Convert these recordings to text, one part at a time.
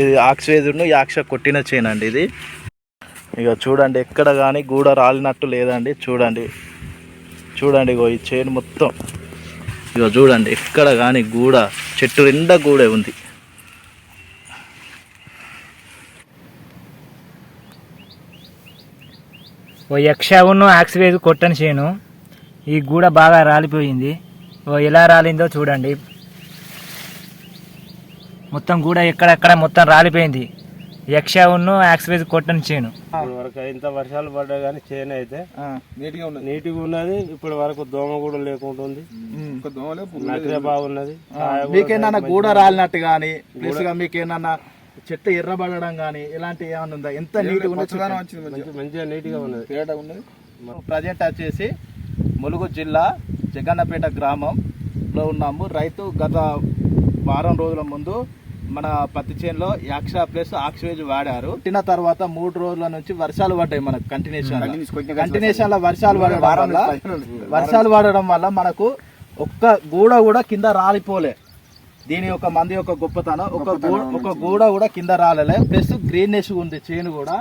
ఇది ఆక్సివేజును యాక్ష కొట్టిన చైన్ అండి ఇది. ఇక చూడండి ఎక్కడ కానీ గూడ రాలినట్టు లేదండి. చూడండి చూడండి ఇగో ఈ చైన్ మొత్తం. ఇక చూడండి ఎక్కడ కానీ గూడ చెట్టు నిండా గూడే ఉంది. ఓ యక్ష ఉన్న కొట్టని చేయను ఈ గూడ బాగా రాలిపోయింది. ఓ ఎలా రాలిందో చూడండి. మొత్తం గూడ ఎక్కడెక్కడ మొత్తం రాలిపోయింది. యక్ష ఉన్న యాక్సివేజ్ కొట్టని చేను. వరకు ఇంత వర్షాలు పడ్డా కానీ చేను అయితే నీట్గా ఉన్నది. నీట్గా ఉన్నది. ఇప్పటి వరకు దోమ కూడా దోమలే నచ్చే బాగున్నది. కూడా మీకేమన్నా గూడ రాలినట్టు కానీ ప్లస్గా మీకేమన్నా చెట్టు ఎర్రబడడం కానీ ఇలాంటి ఏమైనా ఉందా? ఎంత నీట్గా ఉందో మంచిగా. మంచి- మంచిగా నీట్గా ఉన్నది. ఉన్నది. ప్రజెంట్ వచ్చేసి ములుగు జిల్లా జగన్నపేట గ్రామంలో ఉన్నాము. రైతు గత వారం రోజుల ముందు మన పత్తి చేనులో యాక్షా ప్లస్ ఆక్సివేజ్ వాడారు. తిన్న తర్వాత మూడు రోజుల నుంచి వర్షాలు పడ్డాయి మనకు కంటిన్యూషన్ కంటిన్యూషన్లో వర్షాలు పడడం వల్ల వర్షాలు పడడం వల్ల మనకు ఒక్క గూడ కూడా కింద రాలిపోలే. దీని యొక్క మంది యొక్క గొప్పతనం ఒక ఒక గూడ కూడా కింద రాలలే. ప్లస్ గ్రీన్నెస్ ఉంది చేను కూడా.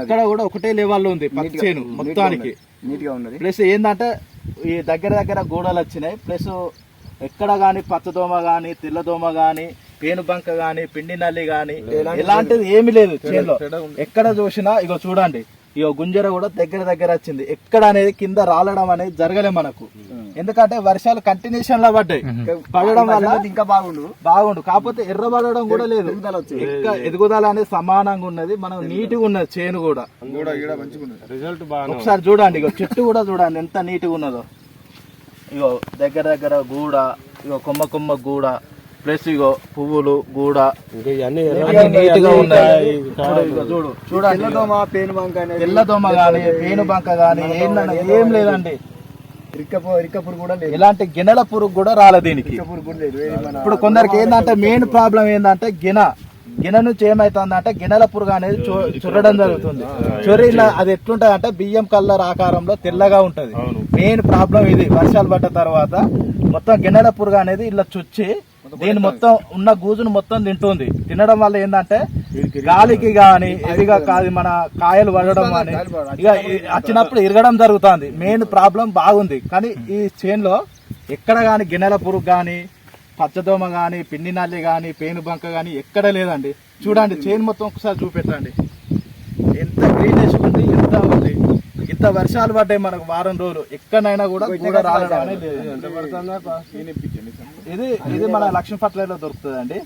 ఎక్కడ కూడా ఒకటే లెవెల్లో ఉంది పత్తి చేను మొత్తానికి. ప్లస్ ఏంటంటే ఈ దగ్గర దగ్గర గోడలు వచ్చినాయి. ప్లస్ ఎక్కడ కానీ పచ్చదోమ కానీ తెల్లదోమ కానీ పేనుబంక కానీ పిండి నల్లి కానీ ఇలాంటిది ఏమీ లేదు చేనులో. ఎక్కడ చూసినా ఇగో చూడండి ఇగో గుంజర కూడా దగ్గర దగ్గర వచ్చింది. ఎక్కడ అనేది కింద రాలడం అనేది జరగలే మనకు. ఎందుకంటే వర్షాలు కంటిన్యూషన్లో పడ్డాయి. పడడం వల్ల ఇంకా బాగుండు. బాగుండు. కాకపోతే ఎర్రబడడం కూడా లేదు. ఎదుగుదల అనేది సమానంగా ఉన్నది. మనం నీట్గా ఉన్నది చేను కూడా. ఒకసారి చూడండి ఇగో చెట్టు కూడా చూడండి ఎంత నీట్గా ఉన్నదో. ఇగో దగ్గర దగ్గర గూడ ఇగో కొమ్మ కొమ్మ గూడ ప్లస్ ఇగో పువ్వులు గూడ. నీట్గా ఉన్నాయి. చూడు, ఇగో చూడు చూడండి. ఇగో. తెల్లదోమ పేను బంక అనేది తెల్లదోమ గాని పేను బంక గాని ఏందన్న ఏం లేదండి రిక్క రిక్కపురు కూడా లేదు. ఇలాంటి గిన్నెల పురుగు కూడా రాలే దీనికి. ఇప్పుడు కొందరికి ఏంటంటే మెయిన్ ప్రాబ్లం ఏంటంటే గిన. గిన నుంచి ఏమైతుంది అంటే గిన్నెల పురుగు అనేది చొ- చొరడం జరుగుతుంది. చొరిన అది ఎట్లుంటది అంటే బియ్యం కలర్ ఆకారంలో తెల్లగా ఉంటది. మెయిన్ ప్రాబ్లం ఇది. వర్షాలు పడ్డ తర్వాత మొత్తం గిన్నెల పురుగు అనేది ఇలా చుచ్చి దీని మొత్తం ఉన్న గూజును మొత్తం తింటుంది. తినడం వల్ల ఏంటంటే గాలికి గాని ఇదిగా కాదు మన కాయలు పడడం కానీ ఇక వచ్చినప్పుడు ఇరగడం జరుగుతుంది. మెయిన్ ప్రాబ్లం బాగుంది. కానీ ఈ చేన్లో ఎక్కడ గాని గిన్నెల పురుగు గాని పచ్చదోమ గాని పిండి నల్లి గాని పేను బంక గాని ఎక్కడ లేదండి. చూడండి చేను మొత్తం ఒకసారి చూపెట్టండి. ఎంత గ్రీనిష్ ఉంది ఎంత ఉంది. ఇంత వర్షాలు పడ్డాయి మనకు వారం రోజులు. ఎక్కడైనా కూడా గూడ రావడం అనేది లేదు. ఇది ఇది మన లక్ష్మీ ఫర్టిలైజర్ దొరుకుతుంది